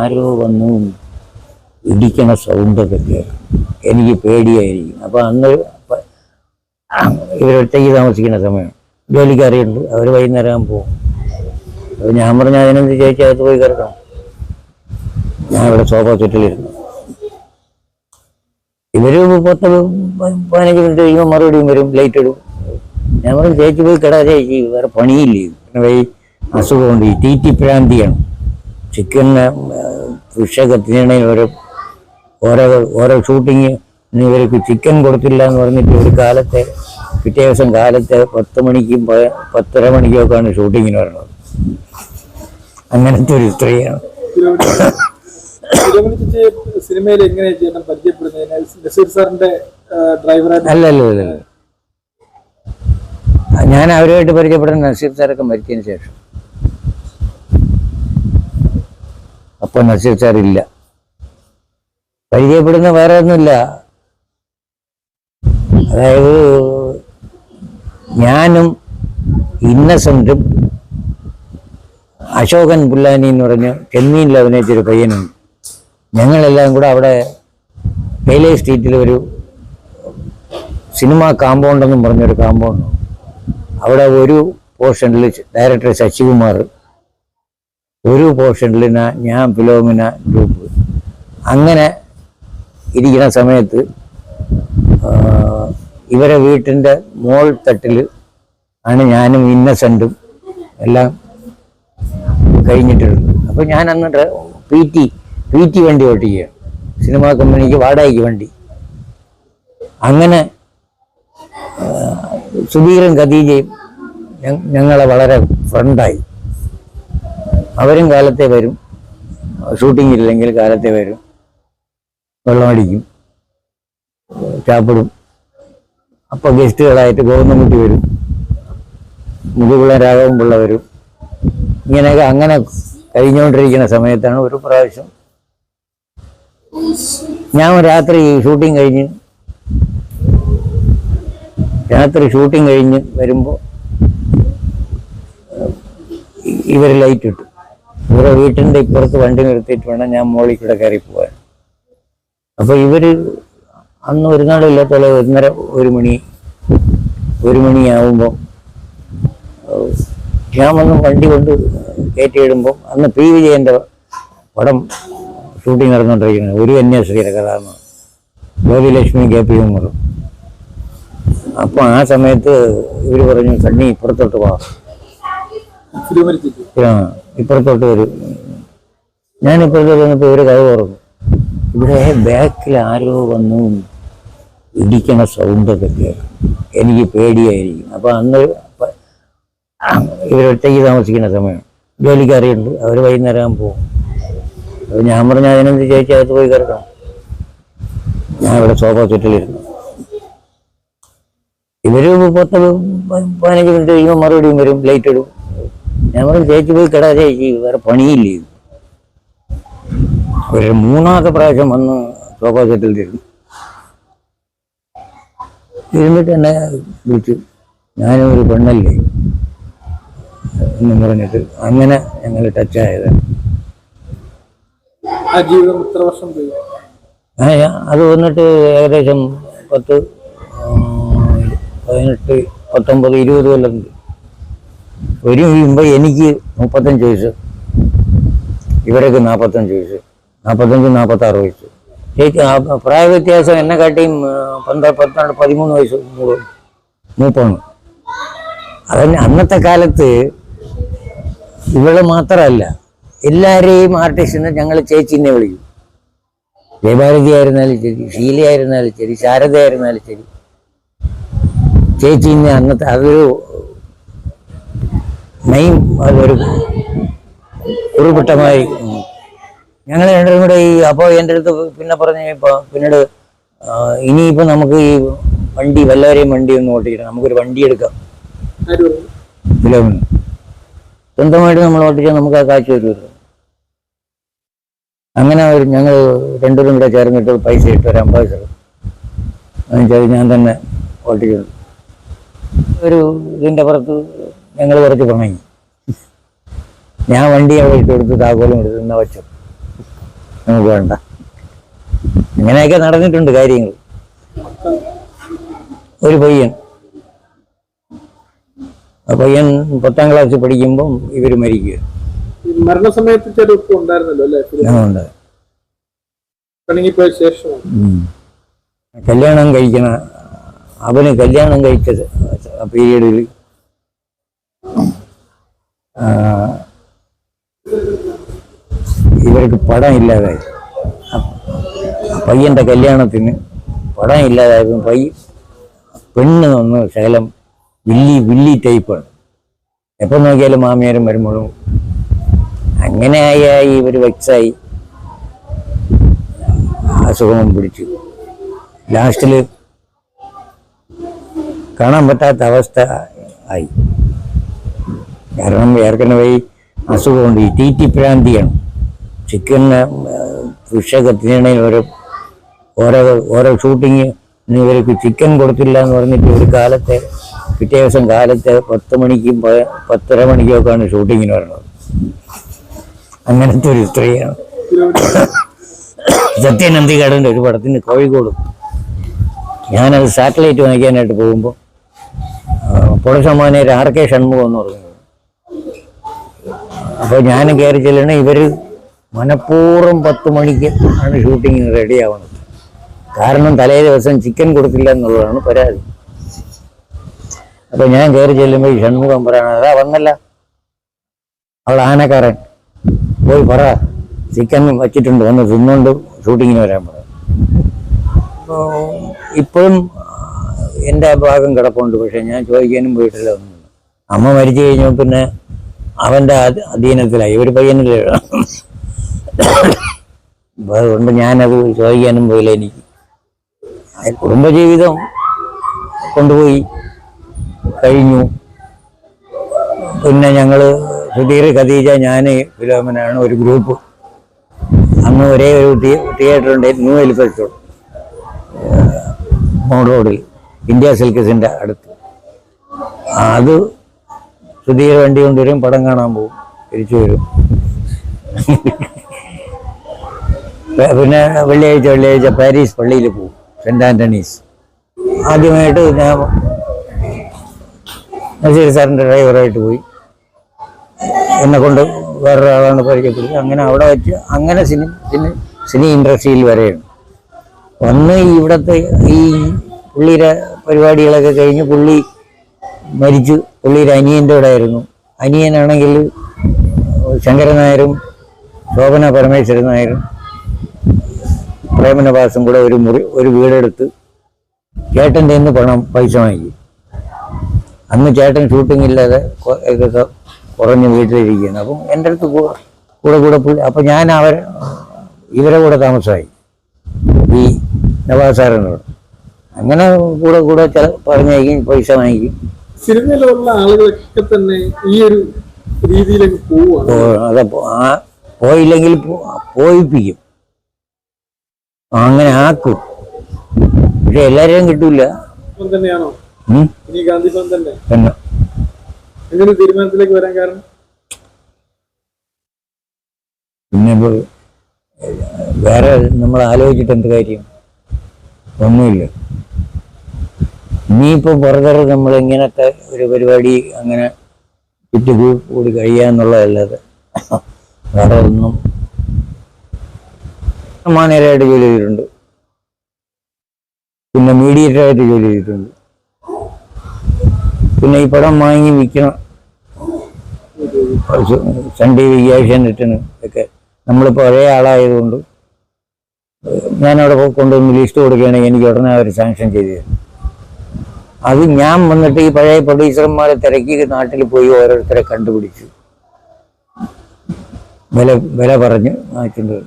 ആരോ വന്നു ഇടിക്കണ സൗണ്ടൊക്കെ കേൾക്കും എനിക്ക് പേടിയായിരിക്കും. അപ്പോൾ അന്ന് ഇവരൊറ്റയ്ക്ക് താമസിക്കുന്ന സമയം. ജോലിക്കാരിയുണ്ട് അവർ വൈകുന്നേരം പോകും അപ്പോൾ ഞാൻ പറഞ്ഞ അതിനെന്ത് ചേച്ചി അകത്ത് പോയി കിടക്കണം ഞാൻ ഇവിടെ സോഫ ചുറ്റിലിരുന്നു ഇവർ പത്ത് പതിനഞ്ച് മിനിറ്റ് കഴിയുമ്പോൾ മറുപടിയും വരും ലൈറ്റ് ഇടും. ഞാൻ പറഞ്ഞു ചേച്ചി പോയി കിടാ ചേച്ചി വേറെ പണിയില്ലേ? ഈ അസുഖമുണ്ട്. ഈ തീറ്റി പ്രാന്തിയാണ്. ചിക്കന് ഫിഷൊക്കെ തിന്നണേൽ ഓരോ ഓരോ ഓരോ ഷൂട്ടിങ് ഇവർക്ക് ചിക്കൻ കൊടുത്തില്ല എന്ന് പറഞ്ഞിട്ട് ഒരു കാലത്തെ പിറ്റേ ദിവസം കാലത്തെ പത്ത് മണിക്കും പത്തര മണിക്കൊക്കെയാണ് ഷൂട്ടിങ്ങിന് വരുന്നത് അങ്ങനത്തെ ഒരു സ്ത്രീയാണ്. സിനിമയിൽ നസീർ സാറിന്റെ അല്ല അല്ല. ഞാൻ അവരുമായിട്ട് പരിചയപ്പെടുന്ന നസീർ സാറൊക്കെ മരിച്ചതിന് ശേഷം. അപ്പൊ നശിച്ചാറില്ല പരിചയപ്പെടുന്ന വേറെ ഒന്നുമില്ല. അതായത് ഞാനും ഇന്നസെന്റും അശോകൻ പുല്ലാനി എന്ന് പറഞ്ഞ് ചെമ്മീനിൽ അഭിനയിച്ചൊരു പയ്യനുണ്ട്. ഞങ്ങളെല്ലാം കൂടെ അവിടെ പേലെ സ്ട്രീറ്റിൽ ഒരു സിനിമ കാമ്പൗണ്ട് എന്നും പറഞ്ഞൊരു കാമ്പൗണ്ട് അവിടെ ഒരു പോർഷനിൽ ഡയറക്ടർ ശശികുമാർ ഒരു പോർഷനിലിന ഞാൻ ഫിലോമിന ഗ്രൂപ്പ്. അങ്ങനെ ഇരിക്കുന്ന സമയത്ത് ഇവരെ വീട്ടിന്റെ മോൾ തട്ടിൽ ആണ് ഞാനും ഇന്നസെന്റും എല്ലാം കഴിഞ്ഞിട്ടുള്ളത്. അപ്പോൾ ഞാൻ അന്ന് പി ടി പി ടി വണ്ടി ഓട്ടിക്കുകയാണ് സിനിമാ കമ്പനിക്ക് വാടകയ്ക്ക് വണ്ടി. അങ്ങനെ സുധീരൻ ഖദീജയും ഞങ്ങളെ വളരെ ഫ്രണ്ടായി അവരും കാലത്തെ വരും. ഷൂട്ടിംഗ് ഇല്ലെങ്കിൽ കാലത്തെ വരും. വെള്ളമടിക്കും ചാപ്പിടും. അപ്പോൾ ഗസ്റ്റുകളായിട്ട് ഗോവിന്ദൻകുട്ടി വരും. മുതുകുള്ള രാഘവൻ പിള്ള വരും. ഇങ്ങനെയൊക്കെ അങ്ങനെ കഴിഞ്ഞുകൊണ്ടിരിക്കുന്ന സമയത്താണ് ഒരു പ്രാവശ്യം ഞാൻ രാത്രി ഷൂട്ടിംഗ് കഴിഞ്ഞ് രാത്രി ഷൂട്ടിംഗ് കഴിഞ്ഞ് വരുമ്പോൾ ഇവർ ലൈറ്റ് ഇട്ടു. ഇവരെ വീട്ടിന്റെ ഇപ്പുറത്ത് വണ്ടി നിർത്തിയിട്ട് വേണം ഞാൻ മോളിൽ കൂടെ കയറി പോകാൻ അപ്പോൾ ഇവർ അന്ന് ഒരു നാളില്ലാത്തോളം ഒന്നര ഒരു മണി ഒരു മണിയാവുമ്പോൾ ഞാൻ വന്ന് വണ്ടി കൊണ്ട് കയറ്റിയിടുമ്പോൾ അന്ന് പി വിജയന്റെ പടം ഷൂട്ടിംഗ് നടന്നുകൊണ്ടിരിക്കുന്നത്. ഒരു കന്യാസ്ത്രീയുടെ കഥ എന്ന് ജ്യോതിലക്ഷ്മി കെ പി ഉമ്മറും അപ്പോൾ ആ സമയത്ത് ഇവർ പറഞ്ഞു കണ്ണി ഇപ്പുറത്തോട്ട് പോകാം ആ, ഇപ്പുറത്തോട്ട് വരും. ഞാൻ ഇപ്പുറത്തോട്ട് വന്നപ്പോൾ ഇവർ കഥ ഓർക്കും ഇവിടെ ബാക്കിൽ ആരോ വന്നു ഇടിക്കണ സൗണ്ടൊക്കെ കേൾക്കും. എനിക്ക് പേടിയായിരിക്കും. അപ്പൊ അന്ന് ഇവരൊറ്റയ്ക്ക് താമസിക്കുന്ന സമയം. ജോലിക്കാരിയുണ്ട് അവർ വൈകുന്നേരം പോകും. അപ്പോൾ ഞാൻ പറഞ്ഞ അതിനെന്ത് ചേച്ചി അകത്ത് പോയി കിടക്കണം. ഞാൻ ഇവിടെ സോഫ ചുറ്റിലിരുന്നു ഇവർ പത്ത് പതിനഞ്ച് മിനിറ്റ് കഴിയുമ്പോൾ മറുപടിയും വരും ലൈറ്റ് ഇടും. ഞാൻ പറഞ്ഞു ചേച്ചി പോയി കിടാ ചേച്ചി വേറെ പണിയില്ല. ഒരു മൂന്നാമത്തെ പ്രാവശ്യം വന്ന് സോഫ സെറ്റിൽ ഇരുന്നു. ഇരുന്നിട്ട് എന്നെ വിളിച്ചു. ഞാനും ഒരു പെണ്ണല്ലേ? എന്ന് പറഞ്ഞിട്ട് അങ്ങനെ ഞങ്ങൾ ടച്ചായത് അത് വന്നിട്ട് ഏകദേശം പത്ത് പതിനെട്ട് പത്തൊമ്പത് ഇരുപത് കൊല്ലം ഒരു കഴിയുമ്പോൾ എനിക്ക് മുപ്പത്തഞ്ച് വയസ്സ്. ഇവരൊക്കെ നാൽപ്പത്തഞ്ച് വയസ്സ്. നാൽപ്പത്തഞ്ച് നാൽപ്പത്താറ് വയസ്സ്. ചേച്ചി പ്രായ വ്യത്യാസം എന്നെ കാട്ടിയും പന്ത്രണ്ട് പന്ത്രണ്ട് പതിമൂന്ന് വയസ്സ് മൂപ്പാണ് അതന്നെ അന്നത്തെ കാലത്ത് ഇവൾ മാത്രമല്ല എല്ലാവരെയും ആർട്ടിസ്റ്റിനെ ഞങ്ങൾ ചേച്ചിനെ വിളിക്കും. ജയഭാരതി ആയിരുന്നാലും ശരി ഷീല ആയിരുന്നാലും ശരി ശാരദ ആയിരുന്നാലും ശരി. ചേച്ചിനെ അന്നത്തെ അതൊരു മെയിൻ അതൊരു കുറുപിട്ടമായി ഞങ്ങൾ രണ്ടും കൂടെ ഈ അപ്പോൾ എന്റെ അടുത്ത് പിന്നെ പറഞ്ഞ് ഇപ്പോൾ പിന്നീട് ഇനിയിപ്പോൾ നമുക്ക് ഈ വണ്ടി വല്ലവരെയും വണ്ടി ഒന്ന് ഓട്ടിക്കണം. നമുക്കൊരു വണ്ടി എടുക്കാം. സ്വന്തമായിട്ട് നമ്മൾ ഓട്ടിച്ചാൽ നമുക്ക് ആ കാശ് വരുമല്ലോ അങ്ങനെ ഒരു ഞങ്ങൾ രണ്ടുപേരും കൂടെ ചേർന്നിട്ട് പൈസ ഇട്ട് ഒരു അംബാസഡർ എന്നുവെച്ചാൽ ഞാൻ തന്നെ ഓട്ടിക്കുന്നു ഒരു ഇതിന്റെ പുറത്ത് ഞങ്ങൾ കുറച്ച് പണങ്ങി ഞാൻ വണ്ടി അവിടെ ഇട്ട് കൊടുത്ത് താക്കോലും എടുത്ത് നിന്ന വച്ചു. നമുക്ക് വേണ്ട. അങ്ങനെയൊക്കെ നടന്നിട്ടുണ്ട് കാര്യങ്ങൾ. ഒരു പയ്യൻ. ആ പയ്യൻ പത്താം ക്ലാസ്സിൽ പഠിക്കുമ്പം ഇവർ മരിക്കുക. മരണസമയത്ത് ചെറുപ്പം ഉണ്ടായിരുന്നല്ലോ അല്ലെ? കല്യാണം കഴിക്കണ അവന് കല്യാണം കഴിച്ചത് ആ പീരീഡിൽ ഇവർക്ക് പടം ഇല്ലാതായി. പയ്യന്റെ കല്യാണത്തിന് പടം ഇല്ലാതായപ്പോൾ പയ്യ പെണ്ണ് വന്ന് ശകലം വില്ലി വില്ലി ടൈപ്പാണ് എപ്പോൾ നോക്കിയാലും മാമിയാരും വരുമ്പോഴും അങ്ങനെ ആയി ഇവർ വെക്സായി. അസുഖം പിടിച്ചു. ലാസ്റ്റിൽ കാണാൻ പറ്റാത്ത അവസ്ഥ ആയി. കാരണം ഏർക്കണ വഴി അസുഖമുണ്ട്. ഈ തീറ്റിപ്രാന്തിയാണ്. ചിക്കന് ഫിഷൊക്കെ തിന്നണേ ഓരോ ഓരോ ഓരോ ഷൂട്ടിങ് ഇവർക്ക് ചിക്കൻ കൊടുത്തില്ല എന്ന് പറഞ്ഞിട്ട് ഒരു കാലത്തെ പിറ്റേ ദിവസം കാലത്ത് പത്ത് മണിക്കും പത്തര മണിക്കൊക്കെയാണ് ഷൂട്ടിങ്ങിന് വരണത്. അങ്ങനത്തെ ഒരു സ്ത്രീയാണ്. സത്യനന്ദികാടന്റെ ഒരു പടത്തിന് കോഴിക്കോട് ഞാനത് സാറ്റലൈറ്റ് വാങ്ങിക്കാനായിട്ട് പോകുമ്പോൾ പൊളി സമ്മാനേര് ആർ കെ ഷൺമുഖം എന്ന് പറഞ്ഞു. അപ്പോൾ ഞാൻ കയറി ചെല്ലണേ ഇവർ മനഃപൂർവം പത്ത് മണിക്ക് ആണ് ഷൂട്ടിങ് റെഡി ആവുന്നത്. കാരണം തലേ ദിവസം ചിക്കൻ കൊടുത്തില്ല എന്നുള്ളതാണ് പരാതി. അപ്പോൾ ഞാൻ കയറി ചെല്ലുമ്പോൾ ഷൺമുഖം പറയണം അതാ വന്നല്ല. അവൾ ആനക്കാരൻ. പോയി പറ. ചിക്കൻ വച്ചിട്ടുണ്ട്. വന്ന് തിന്നുകൊണ്ട് ഷൂട്ടിങ്ങിന് വരാൻ പറ. ഇപ്പോഴും എന്റെ ഭാഗം കിടപ്പുണ്ട്. പക്ഷെ ഞാൻ ചോദിക്കാനും പോയിട്ടില്ല അമ്മ മരിച്ചു കഴിഞ്ഞപ്പോൾ പിന്നെ അവന്റെ അധ- അധീനത്തിലായി. ഒരു പയ്യനില്ലേ അതുകൊണ്ട് ഞാനത് ചോദിക്കാനും പോയില്ല എനിക്ക്. കുടുംബജീവിതം കൊണ്ടുപോയി. കഴിഞ്ഞു. പിന്നെ ഞങ്ങൾ സുധീർ ഖദീജ ഞാൻ ഫിലോമനാണ് ഒരു ഗ്രൂപ്പ് അന്ന് ഒരേ ഒരു തിയ- തിയേറ്റർ ഉണ്ട്. ന്യൂ എലിഫക്റ്റോ മോഡ് റോഡിൽ ഇന്ത്യ സിൽക്കസിന്റെ അടുത്ത്. അത് സുധീർ വണ്ടി കൊണ്ടുവരും പടം കാണാൻ പോകും തിരിച്ചു വരും. പിന്നെ വെള്ളിയാഴ്ച വെള്ളിയാഴ്ച പാരീസ് പള്ളിയിൽ പോകും സെന്റ് ആന്റണീസ് ആദ്യമായിട്ട് ഞാൻ നസീർ സാറിന്റെ ഡ്രൈവറായിട്ട് പോയി. എന്നെ കൊണ്ട് വേറൊരാളാണ് പരിചയപ്പെടുത്തി അങ്ങനെ അവിടെ വെച്ച് അങ്ങനെ സിനിമ സിനി സിനി ഇൻഡസ്ട്രിയിൽ വരെയാണ്. വന്ന് ഇവിടുത്തെ ഈ പുള്ളിയുടെ പരിപാടികളൊക്കെ കഴിഞ്ഞ് പുള്ളി മരിച്ചു. പുള്ളിയുടെ അനിയന്റെ കൂടെ ആയിരുന്നു. അനിയനാണെങ്കിൽ ശങ്കരൻ നായരും ശോഭന പരമേശ്വരൻ നായരും പ്രേമനവാസം കൂടെ ഒരു മുറി ഒരു വീടെടുത്ത് ചേട്ടന്റെ നിന്ന് പണം പൈസ വാങ്ങി. അന്ന് ചേട്ടൻ ഷൂട്ടിംഗ് ഇല്ലാതെ കുറഞ്ഞ് വീട്ടിലിരിക്കുകയാണ്. അപ്പം എന്റെ അടുത്ത് കൂടെ കൂടെ പുള്ളി അപ്പം ഞാൻ അവർ ഇവരെ കൂടെ താമസമായി. ഈ നവാസാറിനോട്. അങ്ങനെ കൂടെ കൂടെ ചില പറഞ്ഞയക്കും പൈസ വാങ്ങിക്കും. സിനിമയിലുള്ള ആളുകളൊക്കെ തന്നെ ഈ ഒരു രീതിയിലേക്ക് പോവുകയാണ്. പോയില്ലെങ്കിൽ പോയിപ്പിക്കും. അങ്ങനെ ആക്കും. പക്ഷെ എല്ലാരെയും കിട്ടൂല. തന്നെയാണോ? ഗാന്ധി തന്നെ? അങ്ങനെ തീരുമാനത്തിലേക്ക് വരാൻ കാരണം? പിന്നെ വേറെ നമ്മൾ ആലോചിച്ചിട്ട് എന്ത് കാര്യം? ഒന്നുമില്ല. ഇനിയിപ്പോൾ ഫർദർ നമ്മൾ ഇങ്ങനത്തെ ഒരു പരിപാടി അങ്ങനെ ചുറ്റി കൂടി കഴിയാന്നുള്ളതല്ലാതെ വേറെ ഒന്നും മാനേജറായിട്ട് ജോലി ചെയ്തിട്ടുണ്ട്. പിന്നെ മീഡിയേറ്ററായിട്ട് ജോലി ചെയ്തിട്ടുണ്ട്. പിന്നെ ഈ പടം വാങ്ങി വിൽക്കണം. സൺഡേ ടി നെറ്റിന് ഏഷ്യാനെറ്റിന് ഒക്കെ. നമ്മളിപ്പോൾ ഒരേ ആളായതുകൊണ്ട് ഞാനവിടെ കൊണ്ടുവന്ന് ലിസ്റ്റ് കൊടുക്കുകയാണെങ്കിൽ എനിക്ക് ഉടനെ അവർ സാങ്ഷൻ ചെയ്തു തരും. അത് ഞാൻ വന്നിട്ട് ഈ പഴയ പ്രൊഡ്യൂസർമാരെ തിരക്കി നാട്ടിൽ പോയി ഓരോരുത്തരെ കണ്ടുപിടിച്ചു. വില വില പറഞ്ഞ് വാങ്ങിച്ചിട്ടുണ്ട്